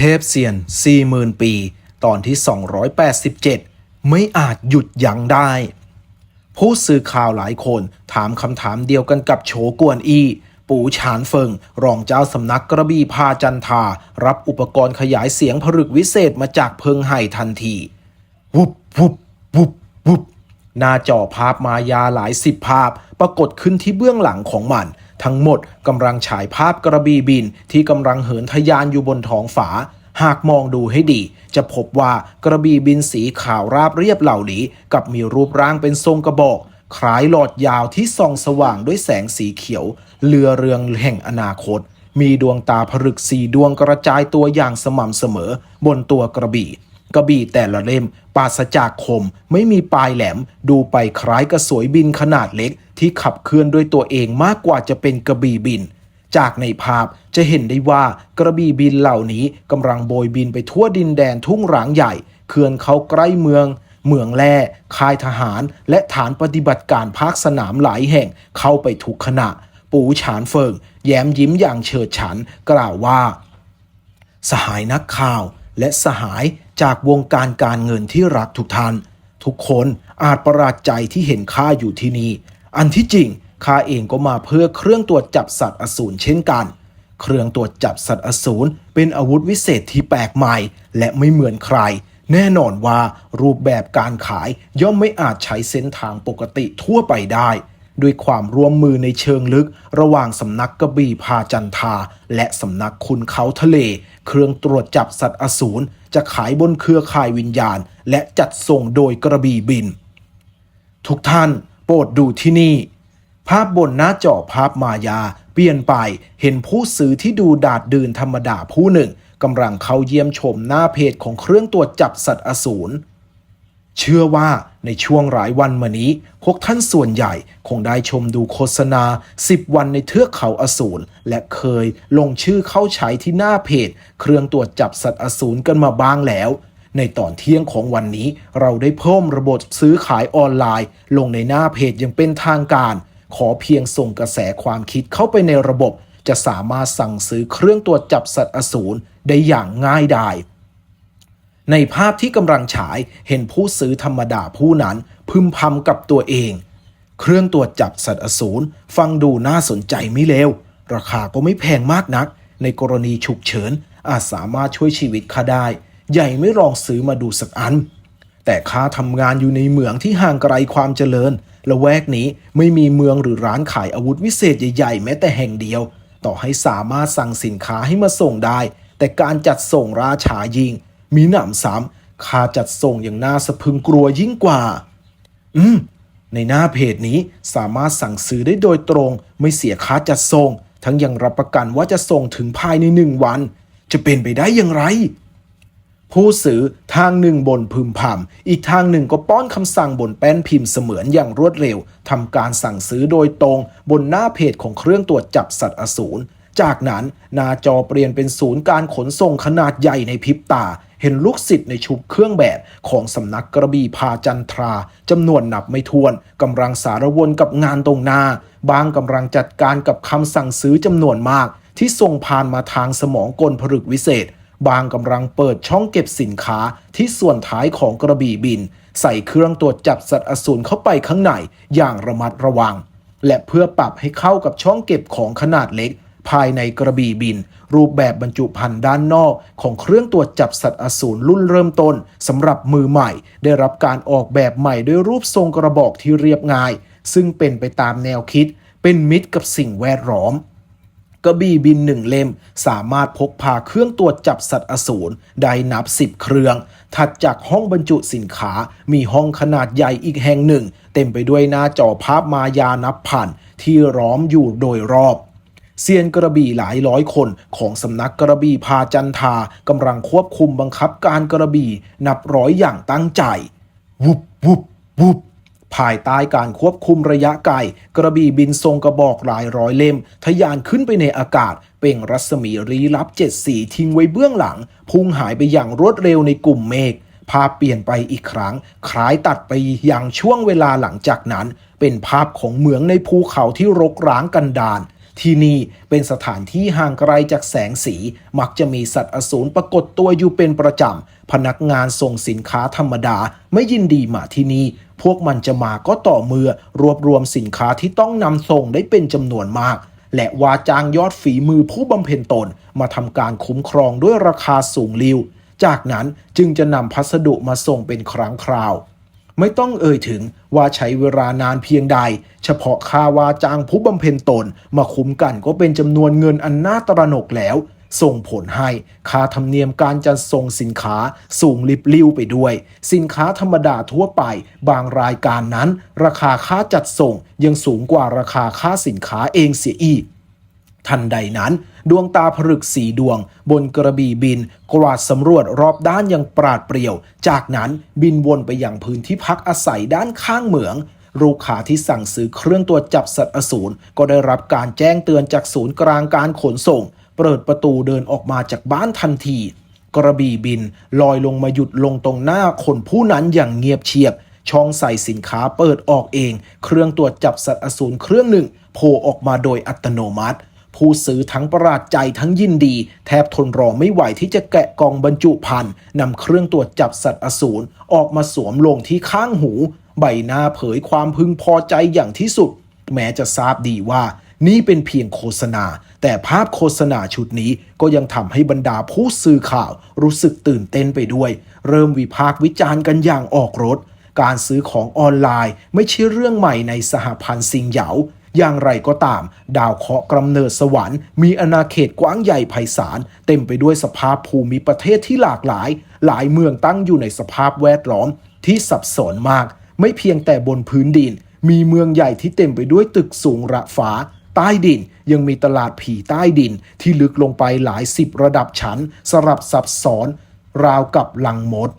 ทพเซียน 40,000 ปี ตอนที่ 287 ไม่อาจหยุดยั้งได้ ผู้สื่อข่าวหลายคนถามคำถามเดียวกันกับโฉกวนอี ปูฉานเฟิง รองเจ้าสำนักกระบี่พาจันทา รับอุปกรณ์ขยายเสียงผลึกวิเศษมาจากเพิงไห่ทันที วุบวุบวุบวุบหน้าจอภาพมายาหลายสิบภาพปรากฏขึ้นที่เบื้องหลังของมัน ทั้งหมดกำลังฉายภาพกระบี่บินที่กำลังเหินทะยานอยู่บนท้องฝาหากมองดูให้ดี จะพบว่ากระบี่บินสีขาวราบเรียบเหล่านี้ กับมีรูปร่างเป็นทรงกระบอก คล้ายหลอดยาวที่ส่องสว่างด้วยแสงสีเขียว เรือเรืองแห่งอนาคต มีดวงตาผลึกสีดวงกระจายตัวอย่างสม่ำเสมอ บนตัวกระบี่ กระบี่แต่ละเล่มปราศจากคม ไม่มีปลายแหลม ดูไปคล้ายกระสวยบินขนาดเล็ก ที่ขับเคลื่อนด้วยตัวเองมากกว่าจะเป็นกระบี่บิน จากในภาพจะเห็นได้ว่ากระบี่บินเหล่านี้กำลังโบยบินไปทั่วดินแดนทุ่งร้างใหญ่ เคลื่อนเข้าใกล้เมือง เมืองแร่ค่ายทหาร และฐานปฏิบัติการภาคสนามหลายแห่งเข้าไปทุกขณะ ปูฉานเฟิง แย้มยิ้มอย่างเฉิดฉัน กล่าวว่า สหายนักข่าวและสหาย จากวงการการเงินที่รักทุกท่าน ทุกคนอาจประหลาดใจที่เห็นข้าอยู่ที่นี่ อันที่จริงข้าเองก็มาเพื่อเครื่องตรวจจับสัตว์อสูรเช่นกัน เครื่องตรวจจับสัตว์อสูรเป็นอาวุธวิเศษที่แปลกใหม่ และไม่เหมือนใคร แน่นอนว่ารูปแบบการขายย่อมไม่อาจใช้เส้นทางปกติทั่วไปได้ ด้วยความร่วมมือในเชิงลึก ระหว่างสำนักกระบี่พาจันทา และสำนักคุณเขาทะเล เครื่องตรวจจับสัตว์อสูรจะขายบนเครือข่ายวิญญาณ และจัดส่งโดยกระบี่บิน ทุกท่านโปรดดูที่นี่ ภาพบนหน้าจอภาพมายา เปลี่ยนไปเห็นผู้ซื้อที่ดูดาดดื่นธรรมดาผู้หนึ่งกำลังเข้าเยี่ยมชมหน้าเพจของเครื่องตรวจจับสัตว์อสูร เชื่อว่าในช่วงหลายวันมานี้ พวกท่านส่วนใหญ่คงได้ชมดูโฆษณา 10 วันในเทือกเขาอสูรและเคยลงชื่อเข้าใช้ที่หน้าเพจ เครื่องตรวจจับสัตว์อสูรกันมาบ้างแล้ว ในตอนเที่ยงของวันนี้ เราได้เพิ่มระบบซื้อขายออนไลน์ ลงในหน้าเพจอย่างเป็นทางการ ขอเพียงส่งกระแสความคิดเข้าไปในระบบ จะสามารถสั่งซื้อเครื่องตรวจจับสัตว์อสูรได้อย่างง่ายดาย ในภาพที่กำลังฉายเห็นผู้ซื้อธรรมดาผู้นั้น พึมพำกับตัวเอง เครื่องตรวจจับสัตว์อสูรฟังดูน่าสนใจไม่เลวราคาก็ไม่แพงมากนัก ในกรณีฉุกเฉิน อาจสามารถช่วยชีวิตข้าได้ ใหญ่ไม่ลองซื้อมาดูสักอัน แต่ข้าทำงานอยู่ในเมืองที่ห่างไกลความเจริญและแวกนี้ไม่มีเมืองหรือร้านขายอาวุธวิเศษใหญ่ๆ แม้แต่แห่งเดียว ต่อให้สามารถสั่งสินค้าให้มาส่งได้ แต่การจัดส่งราชายิง มีหนำซ้ำค่าจัดส่งอย่างน่าสะพึงกลัวยิ่งกว่า อืม ในหน้าเพจนี้สามารถสั่งซื้อได้โดยตรงไม่เสียค่าจัดส่ง ทั้งยังรับประกันว่าจะส่งถึงภายในหนึ่งวัน จะเป็นไปได้อย่างไร ผู้ซื้อทางหนึ่งบนพึมพำอีกทางหนึ่งก็ป้อนคำสั่งบนแป้นพิมพ์เสมือนอย่างรวดเร็วทำการสั่งซื้อโดยตรงบนหน้าเพจของเครื่องตรวจจับสัตว์อสูร จากนั้นหน้าจอเปลี่ยนเป็นศูนย์การขนส่งขนาดใหญ่ในพริบตา เห็นลูกศิษย์ในชุดเครื่องแบบของสำนักกระบี่พาจันทราจำนวนนับไม่ถ้วนกำลังสารวนกับงานตรงหน้า บางกำลังจัดการกับคำสั่งซื้อจำนวนมาก ที่ส่งผ่านมาทางสมองกลผลึกวิเศษ บางกำลังเปิดช่องเก็บสินค้าที่ส่วนท้ายของกระบี่บิน ใส่เครื่องตรวจจับสัตว์อสูรเข้าไปข้างในอย่างระมัดระวัง และเพื่อปรับให้เข้ากับช่องเก็บของขนาดเล็ก ภายในกระบี่บิน รูปแบบบรรจุภัณฑ์ด้านนอกของเครื่องตรวจจับสัตว์อสูรรุ่นเริ่มต้นสำหรับมือใหม่ ได้รับการออกแบบใหม่ด้วยรูปทรงกระบอกที่เรียบง่าย ซึ่งเป็นไปตามแนวคิด เป็นมิตรกับสิ่งแวดล้อมกระบี่บินหนึ่งเล่ม สามารถพกพาเครื่องตรวจจับสัตว์อสูรได้นับสิบเครื่อง ถัดจากห้องบรรจุสินค้ามีห้องขนาดใหญ่อีกแห่งหนึ่ง เต็มไปด้วยหน้าจอภาพมายานับพันที่ล้อมอยู่โดยรอบ เซียนกระบี่หลายร้อยคนของสำนักกระบี่พาจันทากำลังควบคุมบังคับการกระบี่นับร้อยอย่างตั้งใจ วุบวุบวุบภายใต้การควบคุมระยะไกลกระบี่บินทรงกระบอกหลายร้อยเล่ม ทะยานขึ้นไปในอากาศ เป่งรัศมีรีลับเจ็ดสีทิ้งไว้เบื้องหลัง พุ่งหายไปอย่างรวดเร็วในกลุ่มเมฆภาพเปลี่ยนไปอีกครั้ง คล้ายตัดไปอยังช่วงเวลาหลังจากนั้น เป็นภาพของเหมืองในภูเขาที่รกร้างกันดาร ที่นี่เป็นสถานที่ห่างไกลจากแสงสี มักจะมีสัตว์อสูรปรากฏตัวอยู่เป็นประจำ พนักงานส่งสินค้าธรรมดาไม่ยินดีมาที่นี่ พวกมันจะมาก็ต่อเมื่อรวบรวมสินค้าที่ต้องนำส่งได้เป็นจำนวนมาก และว่าจ้างยอดฝีมือผู้บำเพ็ญตน มาทำการคุ้มครองด้วยราคาสูงลิวจากนั้นจึงจะนำพัสดุมาส่งเป็นครั้งคราว ไม่ต้องเอ่ยถึงว่าใช้เวลานานเพียงใด เฉพาะค่าวาจ้างผู้บำเพ็ญตน มาคุ้มกันก็เป็นจำนวนเงินอันน่าตระหนกแล้ว ส่งผลให้ค่าธรรมเนียมการจัดส่งสินค้าสูงลิบลิ่วไปด้วย สินค้าธรรมดาทั่วไป บางรายการนั้น ราคาค่าจัดส่งยังสูงกว่าราคาค่าสินค้าเองเสียอีก ทันใดนั้น ดวงตาผลึกสีดวง บนกระบี่บิน กวาดสำรวจรอบด้านอย่างปราดเปรียว จากนั้นบินวนไปยังพื้นที่พักอาศัยด้านข้างเหมืองลูกค้าที่สั่งซื้อเครื่องตรวจจับสัตว์อสูรก็ได้รับการแจ้งเตือนจากศูนย์กลางการขนส่ง เปิดประตูเดินออกมาจากบ้านทันที กระบี่บินลอยลงมาหยุดลงตรงหน้าคนผู้นั้นอย่างเงียบเชียบ ช่องใส่สินค้าเปิดออกเอง เครื่องตรวจจับสัตว์อสูรเครื่องหนึ่งโผล่ออกมาโดยอัตโนมัติ ผู้ซื้อทั้งประหลาดใจทั้งยินดี แทบทนรอไม่ไหวที่จะแกะกล่องบรรจุภัณฑ์นำเครื่องตรวจจับสัตว์อสูรออกมาสวมลงที่ข้างหู ใบหน้าเผยความพึงพอใจอย่างที่สุด แม้จะทราบดีว่านี่เป็นเพียงโฆษณา แต่ภาพโฆษณาชุดนี้ก็ยังทำให้บรรดาผู้สื่อข่าวรู้สึกตื่นเต้นไปด้วย เริ่มวิพากษ์วิจารณ์กันอย่างออกรถ การซื้อของออนไลน์ไม่ใช่เรื่องใหม่ในสหพันธ์ซิงเหยา อย่างไรก็ตาม ดาวเคราะห์กำเนิดสวรรค์มีอาณาเขตกว้างใหญ่ไพศาล เต็มไปด้วยสภาพภูมิประเทศที่หลากหลาย หลายเมืองตั้งอยู่ในสภาพแวดล้อมที่สับสนมาก ไม่เพียงแต่บนพื้นดิน มีเมืองใหญ่ที่เต็มไปด้วยตึกสูงระฟ้าใต้ดินยังมีตลาดผีใต้ดินที่ลึกลงไปหลายสิบระดับชั้น สลับซับซ้อน ราวกับลังมด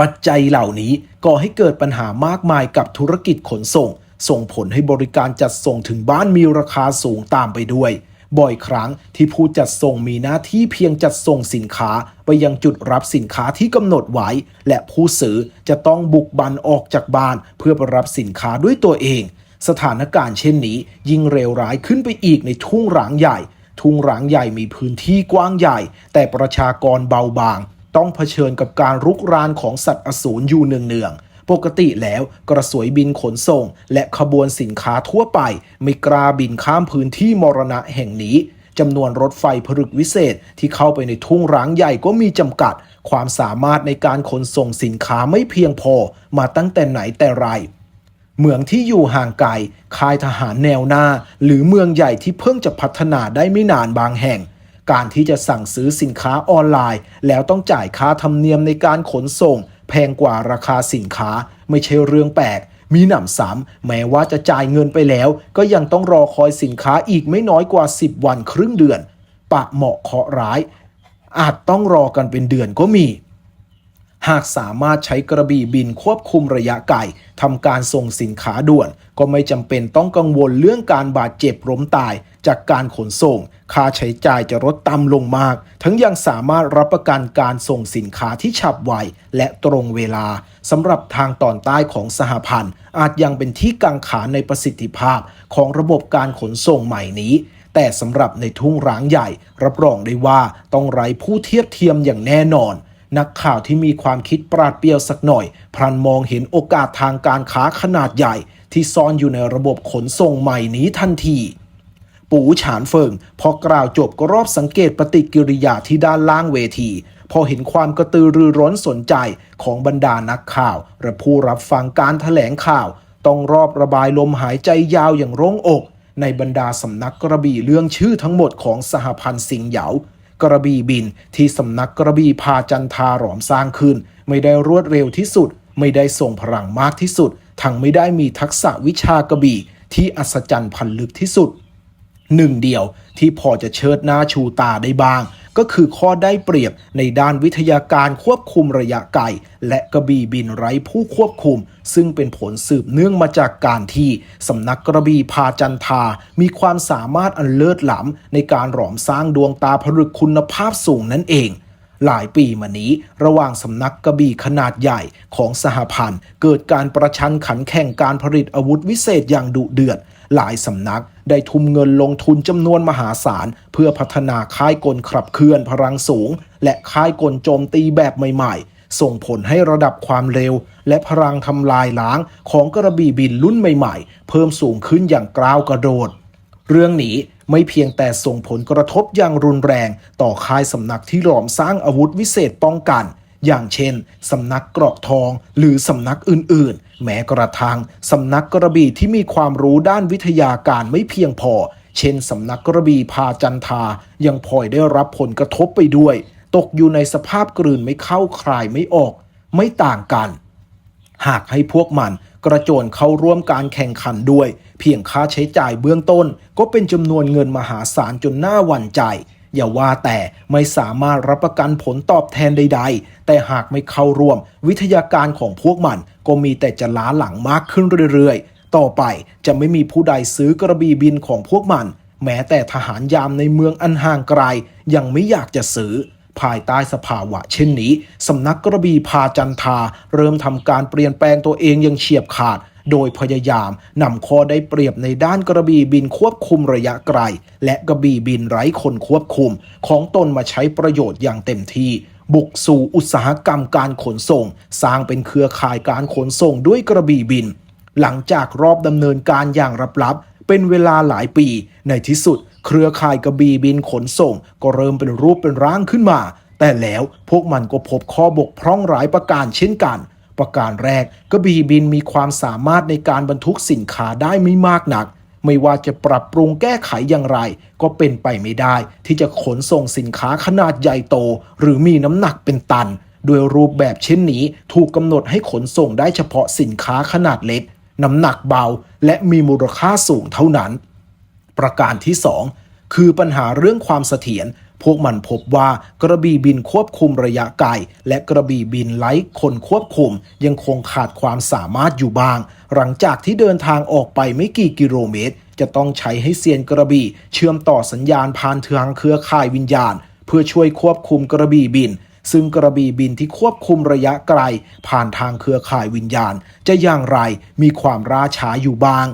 ปัจจัยเหล่านี้ก่อให้เกิดปัญหามากมายกับธุรกิจขนส่ง ส่งผลให้บริการจัดส่งถึงบ้านมีราคาสูงตามไปด้วย บ่อยครั้งที่ผู้จัดส่งมีหน้าที่เพียงจัดส่งสินค้าไปยังจุดรับสินค้าที่กำหนดไว้ และผู้ซื้อจะต้องบุกบันออกจากบ้านเพื่อไปรับสินค้าด้วยตัวเอง สถานการณ์เช่นนี้ยิ่งเลวร้ายขึ้นไปอีกในทุ่งร้างใหญ่ ทุ่งร้างใหญ่มีพื้นที่กว้างใหญ่ แต่ประชากรเบาบางต้องเผชิญกับการรุกรานของสัตว์อสูรอยู่เนือง ปกติแล้วกระสวยบินขนส่ง และขบวนสินค้าทั่วไป ไม่กล้าบินข้ามพื้นที่มรณะแห่งนี้จำนวนรถไฟผลึกวิเศษที่เข้าไปในทุ่งร้างใหญ่ก็มีจำกัด ความสามารถในการขนส่งสินค้าไม่เพียงพอมาตั้งแต่ไหนแต่ไรเมืองที่อยู่ห่างไกลค่ายทหารแนวหน้า หรือเมืองใหญ่ที่เพิ่งจะพัฒนาได้ไม่นานบางแห่ง การที่จะสั่งซื้อสินค้าออนไลน์ แล้วต้องจ่ายค่าธรรมเนียมในการขนส่ง แพงกว่าราคาสินค้าไม่ใช่เรื่องแปลก มีหนำซ้ำแม้ว่าจะจ่ายเงินไปแล้ว ก็ยังต้องรอคอยสินค้าอีกไม่น้อยกว่า 10 วันครึ่งเดือน ปะเหมาะเคาะร้าย อาจต้องรอกันเป็นเดือนก็มี หากสามารถใช้กระบี่บินควบคุมระยะไกลทำการส่งสินค้าด่วน ก็ไม่จำเป็นต้องกังวลเรื่องการบาดเจ็บล้มตาย จากการขนส่ง ค่าใช้จ่ายจะลดต่ำลงมาก ทั้งยังสามารถรับประกันการส่งสินค้าที่ฉับไวและตรงเวลาสำหรับทางตอนใต้ของสหพันธ์ อาจยังเป็นที่กังขาในประสิทธิภาพของระบบการขนส่งใหม่นี้แต่สำหรับในทุ่งร้างใหญ่ รับรองได้ว่าต้องไร้ผู้เทียบเทียมอย่างแน่นอน นักข่าวที่มีความคิดปราดเปรียวสักหน่อย พลันมองเห็นโอกาสทางการค้าขนาดใหญ่ ที่ซ่อนอยู่ในระบบขนส่งใหม่นี้ทันที ปูฉานเฟิง พอกล่าวจบก็รอบสังเกตปฏิกิริยาที่ด้านล่างเวที พอเห็นความกระตือรือร้นสนใจของบรรดานักข่าวและผู้รับฟังการถแถลงข่าว ต้องรอบระบายลมหายใจยาวอย่างโร่งอก ในบรรดาสำนักกระบี่เรื่องชื่อทั้งหมดของสหพันธ์สิงเหยา กระบี่บิน ที่สำนักกระบี่พาจันทาหลอมสร้างขึ้น ไม่ได้รวดเร็วที่สุด ไม่ได้ส่งพลังมากที่สุด ทั้งไม่ได้มีทักษะวิชากระบี่ที่อัศจรรย์พันลึกที่สุด หนึ่งเดียวที่พอจะเชิดหน้าชูตาได้บ้าง ก็คือข้อได้เปรียบในด้านวิทยาการควบคุมระยะไกล และกระบี่บินไร้ผู้ควบคุม ซึ่งเป็นผลสืบเนื่องมาจากการที่สำนักกระบี่พาจันทา มีความสามารถอันเลิศล้ำในการหลอมสร้างดวงตาผลึกคุณภาพสูงนั่นเองหลายปีมานี้ระหว่างสำนักกระบี่ขนาดใหญ่ของสหพันธ์ เกิดการประชันขันแข่งการผลิตอาวุธวิเศษอย่างดุเดือด หลายสำนักได้ทุ่มเงินลงทุนจำนวนมหาศาล เพื่อพัฒนาค่ายกลขับเคลื่อนพลังสูง และค่ายกลโจมตีแบบใหม่ ๆ ส่งผลให้ระดับความเร็ว และพลังทำลายล้างของกระบี่บินรุ่นใหม่ ๆ เพิ่มสูงขึ้นอย่างกล้าวกระโดด เรื่องนี้ไม่เพียงแต่ส่งผลกระทบอย่างรุนแรง ต่อค่ายสำนักที่หลอมสร้างอาวุธวิเศษป้องกัน อย่างเช่นสำนักกราะทองหรือสำนักอื่นๆ แม้กระทั่งสำนักกระบี่ที่มีความรู้ด้านวิทยาการไม่เพียงพอ เช่นสำนักกระบี่พาจันทา ยังพลอยได้รับผลกระทบไปด้วย ตกอยู่ในสภาพกลืนไม่เข้าคลายไม่ออก ไม่ต่างกัน หากให้พวกมันกระโจนเข้าร่วมการแข่งขันด้วย เพียงค่าใช้จ่ายเบื้องต้น ก็เป็นจำนวนเงินมหาศาลจนน่าหวั่นใจ อย่าว่าแต่ไม่สามารถรับประกันผลตอบแทนใด ๆ แต่หากไม่เข้าร่วม วิทยาการของพวกมันก็มีแต่จะล้าหลังมากขึ้นเรื่อยๆ ต่อไปจะไม่มีผู้ใดซื้อกระบี่บินของพวกมัน แม้แต่ทหารยามในเมืองอันห่างไกล ยังไม่อยากจะซื้อภายใต้สภาวะเช่นนี้ สำนักกระบี่พาจันทา เริ่มทำการเปลี่ยนแปลงตัวเองอย่างเฉียบขาด โดยพยายามนำข้อได้เปรียบในด้านกระบี่บินควบคุมระยะไกล และกระบี่บินไร้คนควบคุม ของตนมาใช้ประโยชน์อย่างเต็มที่บุกสู่อุตสาหกรรมการขนส่ง สร้างเป็นเครือข่ายการขนส่งด้วยกระบี่บิน หลังจากรอบดำเนินการอย่างลับๆเป็นเวลาหลายปี ในที่สุด เครือข่ายกระบี่บินขนส่ง ก็เริ่มเป็นรูปเป็นร่างขึ้นมา แต่แล้วพวกมันก็พบข้อบกพร่องหลายประการเช่นกัน ประการแรกกระบี่บินมีความสามารถในการบรรทุกสินค้าได้ไม่มากนัก ไม่ว่าจะปรับปรุงแก้ไขอย่างไร ก็เป็นไปไม่ได้ ที่จะขนส่งสินค้าขนาดใหญ่โต หรือมีน้ำหนักเป็นตัน โดยรูปแบบเช่นนี้ถูกกำหนดให้ขนส่งได้เฉพาะสินค้าขนาดเล็ก น้ำหนักเบา และมีมูลค่าสูงเท่านั้น ประการที่ 2 คือปัญหาเรื่องความเสถียร พวกมันพบว่ากระบี่บินควบคุมระยะไกล และกระบี่บินไร้คนควบคุม ยังคงขาดความสามารถอยู่บ้าง หลังจากที่เดินทางออกไปไม่กี่กิโลเมตร จะต้องใช้ให้เซียนกระบี่ เชื่อมต่อสัญญาณผ่านทางเครือข่ายวิญญาณ เพื่อช่วยควบคุมกระบี่บินซึ่งกระบี่บินที่ควบคุมระยะไกล ผ่านทางเครือข่ายวิญญาณ จะอย่างไรมีความราช้าอยู่บ้าง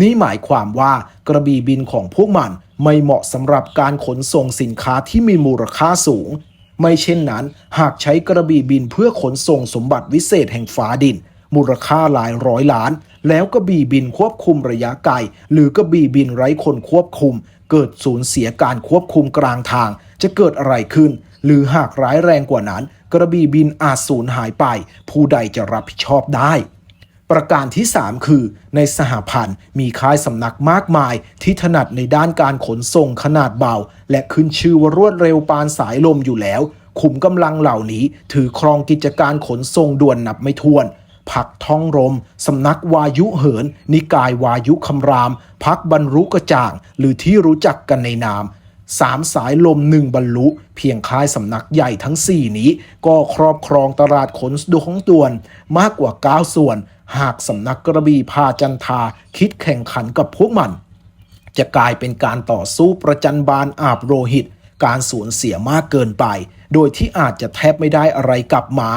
นี่หมายความว่ากระบี่บินของพวกมัน ไม่เหมาะสำหรับการขนส่งสินค้าที่มีมูลค่าสูง ไม่เช่นนั้น หากใช้กระบี่บินเพื่อขนส่งสมบัติวิเศษแห่งฟ้าดิน มูลค่าหลายร้อยล้าน แล้วกระบี่บินควบคุมระยะไกลหรือกระบี่บินไร้คนควบคุม เกิดสูญเสียการควบคุมกลางทาง จะเกิดอะไรขึ้น หรือหากร้ายแรงกว่านั้น กระบี่บินอาจสูญหายไป ผู้ใดจะรับผิดชอบได้ ประการที่ 3 คือ ในสหพันธ์มีค่ายสำนักมากมาย ที่ถนัดในด้านการขนส่งขนาดเบา และขึ้นชื่อว่ารวดเร็วปานสายลมอยู่แล้ว ขุมกำลังเหล่านี้ถือครองกิจการขนส่งด่วนนับไม่ถ้วนพักท้องรม สำนักวายุเหิน นิกายวายุคำราม พักบรรุกระจ่าง หรือที่รู้จักกันในนามสามสายลมหนึ่งบรรลุ เพียงค่ายสำนักใหญ่ทั้ง 4 นี้ ก็ครอบครองตลาดขนส่งของตวนมากกว่า 9 ส่วน หากสำนักกระบี่พาจันทาคิดแข่งขันกับพวกมัน จะกลายเป็นการต่อสู้ประจันบานอาบโรหิต การสูญเสียมากเกินไป โดยที่อาจจะแทบไม่ได้อะไรกลับมา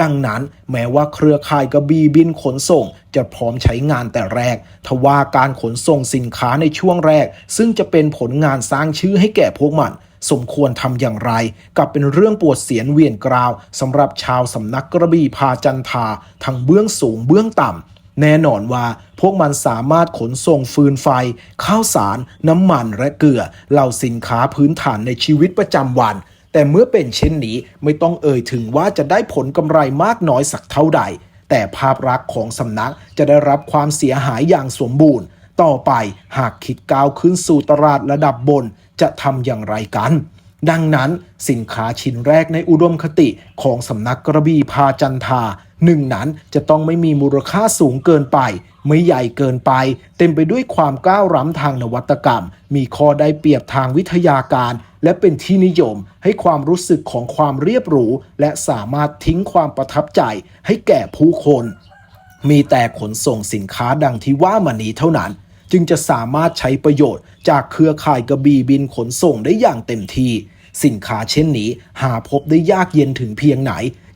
ดังนั้นแม้ว่าเครือข่ายกระบี่บินขนส่ง จะพร้อมใช้งานแต่แรก ทว่าการขนส่งสินค้าในช่วงแรก ซึ่งจะเป็นผลงานสร้างชื่อให้แก่พวกมัน สมควรทำอย่างไร กับเป็นเรื่องปวดเสียนเวียนกราวสำหรับชาวสำนักกระบี่พาจันทาทั้งเบื้องสูงเบื้องต่ำแน่นอนว่าพวกมันสามารถขนส่งฟืนไฟ ข้าวสาร น้ำมันและเกลือเหล่าสินค้าพื้นฐานในชีวิตประจำวัน แต่เมื่อเป็นเช่นนี้ไม่ต้องเอ่ยถึงว่าจะได้ผลกำไรมากน้อยสักเท่าใด แต่ภาพลักษณ์ของสำนักจะได้รับความเสียหายอย่างสมบูรณ์ ต่อไปหากคิดก้าวขึ้นสู่ตลาดระดับบน จะทำอย่างไรกัน ดังนั้นสินค้าชิ้นแรกในอุดมคติของสำนักกระบี่พาจันทาหนึ่งนั้นจะต้องไม่มีมูลค่าสูงเกินไป ไม่ใหญ่เกินไป เต็มไปด้วยความก้าวล้ำทางนวัตกรรม มีข้อได้เปรียบทางวิทยาการ และเป็นที่นิยม ให้ความรู้สึกของความเรียบหรู และสามารถทิ้งความประทับใจให้แก่ผู้คน มีแต่ขนส่งสินค้าดังที่ว่ามานี้เท่านั้น จึงจะสามารถใช้ประโยชน์ จากเครือข่ายกระบี่บินขนส่งได้อย่างเต็มที่ สินค้าเช่นนี้หาพบได้ยากเย็นถึงเพียงไหน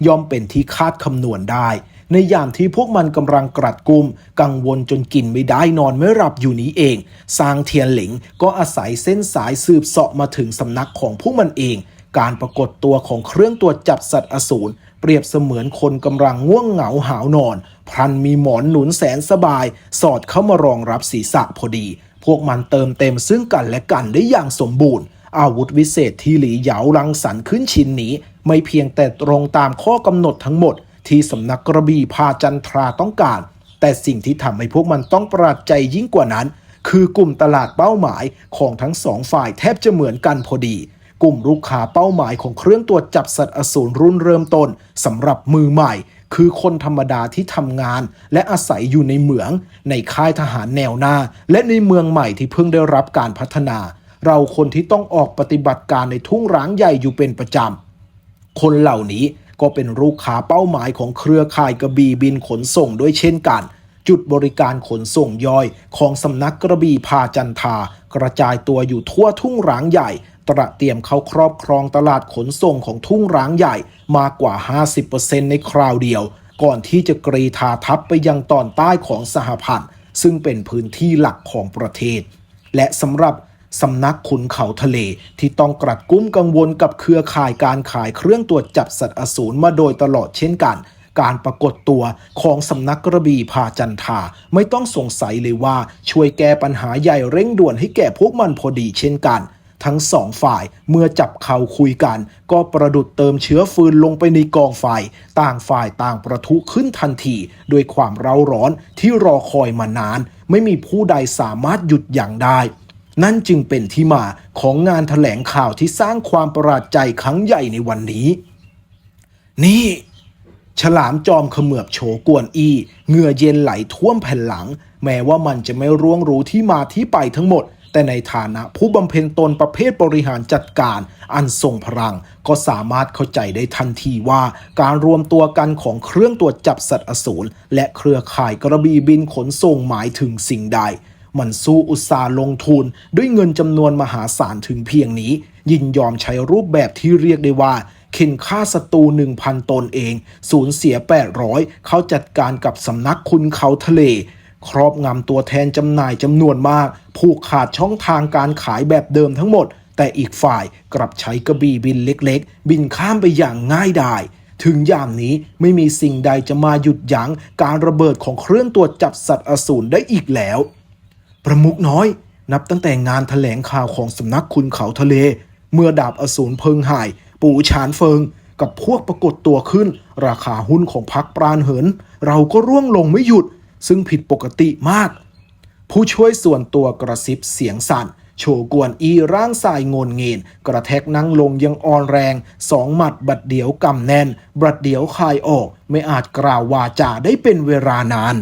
ย่อมเป็นที่คาดคำนวณได้ ในยามที่พวกมันกำลังกรัดกุม กังวลจนกินไม่ได้นอนไม่หลับอยู่นี้เองซางเทียนหลิงก็อาศัยเส้นสายสืบเสาะมาถึงสำนักของพวกมันเอง การปรากฏตัวของเครื่องตรวจจับสัตว์อสูร เปรียบเสมือนคนกำลังง่วงเหงาหาวนอน พรันมีหมอนหนุนแสนสบาย สอดเข้ามารองรับศีรษะพอดี พวกมันเติมเต็มซึ่งกันและกันได้อย่างสมบูรณ์ อาวุธวิเศษที่หลีเหยารังสรรค์ขึ้นชิ้นนี้ ไม่เพียงแต่ตรงตามข้อกำหนดทั้งหมด ที่สำนักกระบี่พาจันทราต้องการ แต่สิ่งที่ทำให้พวกมันต้องประหลาดใจยิ่งกว่านั้น คือกลุ่มตลาดเป้าหมายของทั้งสองฝ่ายแทบจะเหมือนกันพอดี กลุ่มลูกค้าเป้าหมายของเครื่องตรวจจับสัตว์อสูรรุ่นเริ่มต้นสำหรับมือใหม่ คือคนธรรมดาที่ทำงาน และอาศัยอยู่ในเหมือง ในค่ายทหารแนวหน้า และในเมืองใหม่ที่เพิ่งได้รับการพัฒนา เราคนที่ต้องออกปฏิบัติการในทุ่งร้างใหญ่อยู่เป็นประจำคนเหล่านี้ก็เป็นลูกค้าเป้าหมายของเครือข่ายกระบี่บินขนส่งด้วยเช่นกัน จุดบริการขนส่งย่อยของสำนักกระบี่พาจันทากระจายตัวอยู่ทั่วทุ่งร้างใหญ่ ตระเตรียมเข้าครอบครองตลาดขนส่งของทุ่งร้างใหญ่มากกว่า 50%ในคราวเดียว ก่อนที่จะกรีธาทัพไปยังตอนใต้ของสหพันธ์ซึ่งเป็นพื้นที่หลักของประเทศ และสำหรับสำนักขุนเขาทะเลที่ต้องกรัดกุ้มกังวลกับเครือข่ายการขายเครื่องตรวจจับสัตว์อสูรมาโดยตลอดเช่นกัน การปรากฏตัวของสำนักกระบี่พาจันทาไม่ต้องสงสัยเลยว่าช่วยแก้ปัญหาใหญ่เร่งด่วนให้แก่พวกมันพอดีเช่นกัน ทั้งสองฝ่ายเมื่อจับเขาคุยกัน ก็ประดุดเติมเชื้อฟืนลงไปในกองไฟ ต่างฝ่ายต่างประทุขึ้นทันทีด้วยความเร่าร้อนที่รอคอยมานาน ไม่มีผู้ใดสามารถหยุดยั้งได้นั่นจึงเป็นที่มาของงานถแถลงข่าวที่สร้างความประหลาดใจครั้งใหญ่ในวันนี้ นี่ ฉลามจอมเขมือบโฉกวนอี เหงื่อเย็นไหลท่วมแผ่นหลัง แม้ว่ามันจะไม่ร่วงรู้ที่มาที่ไปทั้งหมด แต่ในฐานะผู้บำเพ็ญตนประเภทบริหารจัดการ อันทรงพลังก็สามารถเข้าใจได้ทันทีว่าการรวมตัวกันของเครื่องตรวจจับสัตว์อสูรและเครือข่ายกระบี่บินขนส่งหมายถึงสิ่งใด มันสู้อุตสาห์ลงทุนด้วยเงินจำนวนมหาศาลถึงเพียงนี้ ยินยอมใช้รูปแบบที่เรียกได้ว่าเข็นฆ่าศัตรู 1,000 ตนเอง สูญเสีย 800 เขาจัดการกับสำนักคุณเขาทะเล ครอบงำตัวแทนจำหน่ายจำนวนมาก ผูกขาดช่องทางการขายแบบเดิมทั้งหมด แต่อีกฝ่ายกลับใช้กระบี่บินเล็กๆ บินข้ามไปอย่างง่ายดายถึงยามนี้ไม่มีสิ่งใดจะมาหยุดยั้งการระเบิดของเครื่องตรวจจับสัตว์อสูรได้อีกแล้ว ประมุกน้อย นับตั้งแต่งานถแถลงข่าวของสำนักคุณเขาทะเล เมื่อดาบอสูรเพิงหาย ปู่ชานเฟิง กับพวกปรากฏตัวขึ้น ราคาหุ้นของพักปราณเหิน เราก็ร่วงลงไม่หยุด ซึ่งผิดปกติมาก ผู้ช่วยส่วนตัวกระซิบเสียงสั่น โชกวนอีร่างสายโงนเงินกระแทกนั่งลงยังอ่อนแรง สองหมัดบัดเดียวกำแน่น บัดเดียวคายออก ไม่อาจกล่าววาจาได้เป็นเวลานาน